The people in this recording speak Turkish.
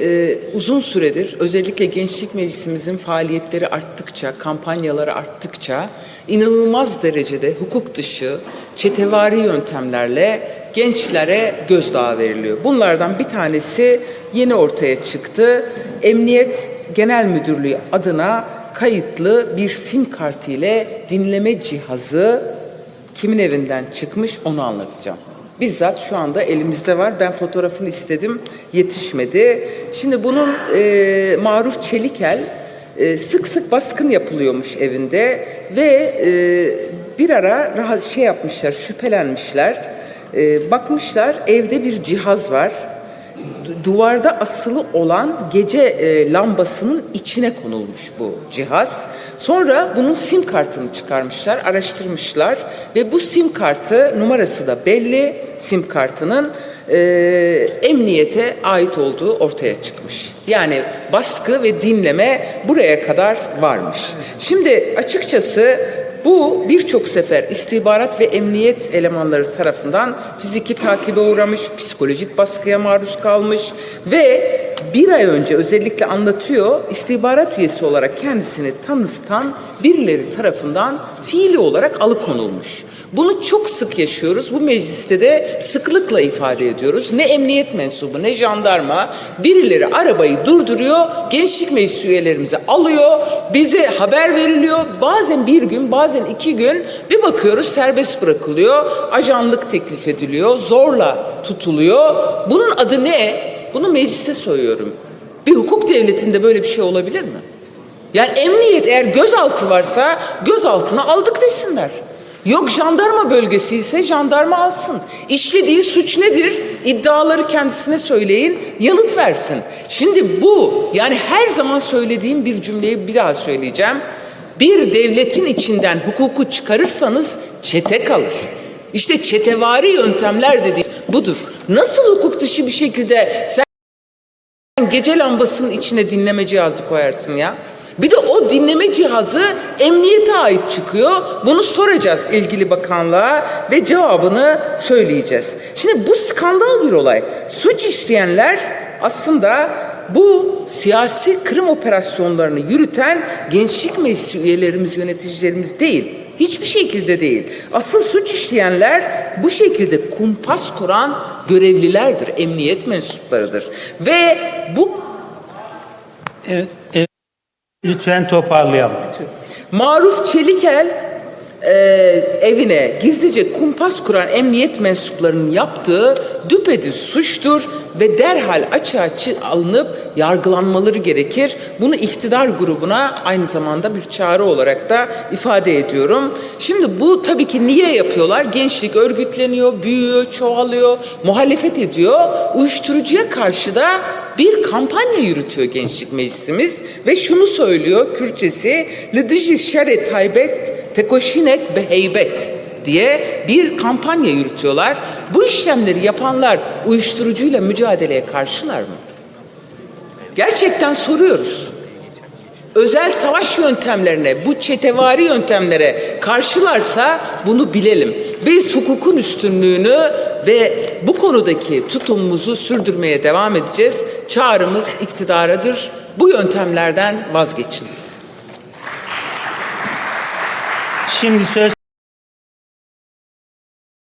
e, uzun süredir özellikle Gençlik Meclisimizin faaliyetleri arttıkça, kampanyaları arttıkça inanılmaz derecede hukuk dışı, çetevari yöntemlerle gençlere gözdağı veriliyor. Bunlardan bir tanesi yeni ortaya çıktı. Emniyet Genel Müdürlüğü adına kayıtlı bir sim kartı ile dinleme cihazı kimin evinden çıkmış onu anlatacağım. Bizzat şu anda elimizde var. Ben fotoğrafını istedim, yetişmedi. Şimdi bunun e, Maruf Çelikel e, sık sık baskın yapılıyormuş evinde ve e, bir ara rahat şey yapmışlar, şüphelenmişler. E, bakmışlar evde bir cihaz var duvarda asılı olan gece e, lambasının içine konulmuş bu cihaz. Sonra bunun sim kartını çıkarmışlar, araştırmışlar ve bu sim kartı numarası da belli sim kartının e, emniyete ait olduğu ortaya çıkmış. Yani baskı ve dinleme buraya kadar varmış. Şimdi açıkçası bu birçok sefer istihbarat ve emniyet elemanları tarafından fiziki takibe uğramış, psikolojik baskıya maruz kalmış ve bir ay önce özellikle anlatıyor istihbarat üyesi olarak kendisini tanıstan birileri tarafından fiili olarak alıkonulmuş. Bunu çok sık yaşıyoruz. Bu mecliste de sıklıkla ifade ediyoruz. Ne emniyet mensubu ne jandarma birileri arabayı durduruyor. Gençlik meclisi üyelerimizi alıyor. Bize haber veriliyor. Bazen bir gün bazen iki gün bir bakıyoruz serbest bırakılıyor. Ajanlık teklif ediliyor. Zorla tutuluyor. Bunun adı ne? Bunu meclise soruyorum. Bir hukuk devletinde böyle bir şey olabilir mi? Yani emniyet eğer gözaltı varsa gözaltına aldık desinler. Yok jandarma bölgesi ise jandarma alsın. İşlediği suç nedir? İddiaları kendisine söyleyin, yanıt versin. Şimdi bu yani her zaman söylediğim bir cümleyi bir daha söyleyeceğim. Bir devletin içinden hukuku çıkarırsanız çete kalır. İşte çetevari yöntemler dediğimiz budur. Nasıl hukuk dışı bir şekilde sen gece lambasının içine dinleme cihazı koyarsın ya. Bir de o dinleme cihazı emniyete ait çıkıyor. Bunu soracağız ilgili bakanlığa ve cevabını söyleyeceğiz. Şimdi bu skandal bir olay. Suç işleyenler aslında bu siyasi kırım operasyonlarını yürüten gençlik meclisi üyelerimiz, yöneticilerimiz değil. Hiçbir şekilde değil. Asıl suç işleyenler bu şekilde kumpas kuran görevlilerdir, emniyet mensuplarıdır. Ve bu Evet, evet. Lütfen toparlayalım. Maruf Çelikel e, evine gizlice kumpas kuran emniyet mensuplarının yaptığı düpedüz suçtur ve derhal açığa çı- alınıp yargılanmaları gerekir. Bunu iktidar grubuna aynı zamanda bir çağrı olarak da ifade ediyorum. Şimdi bu tabii ki niye yapıyorlar? Gençlik örgütleniyor, büyüyor, çoğalıyor, muhalefet ediyor. Uyuşturucuya karşı da bir kampanya yürütüyor Gençlik Meclisimiz ve şunu söylüyor Kürtçesi Lıdıcı şere taybet tekoşinek be heybet diye bir kampanya yürütüyorlar. Bu işlemleri yapanlar uyuşturucuyla mücadeleye karşılar mı? Gerçekten soruyoruz. Özel savaş yöntemlerine, bu çetevari yöntemlere karşılarsa bunu bilelim. Ve hukukun üstünlüğünü ve bu konudaki tutumumuzu sürdürmeye devam edeceğiz. Çağrımız iktidaradır. Bu yöntemlerden vazgeçin. Şimdi söz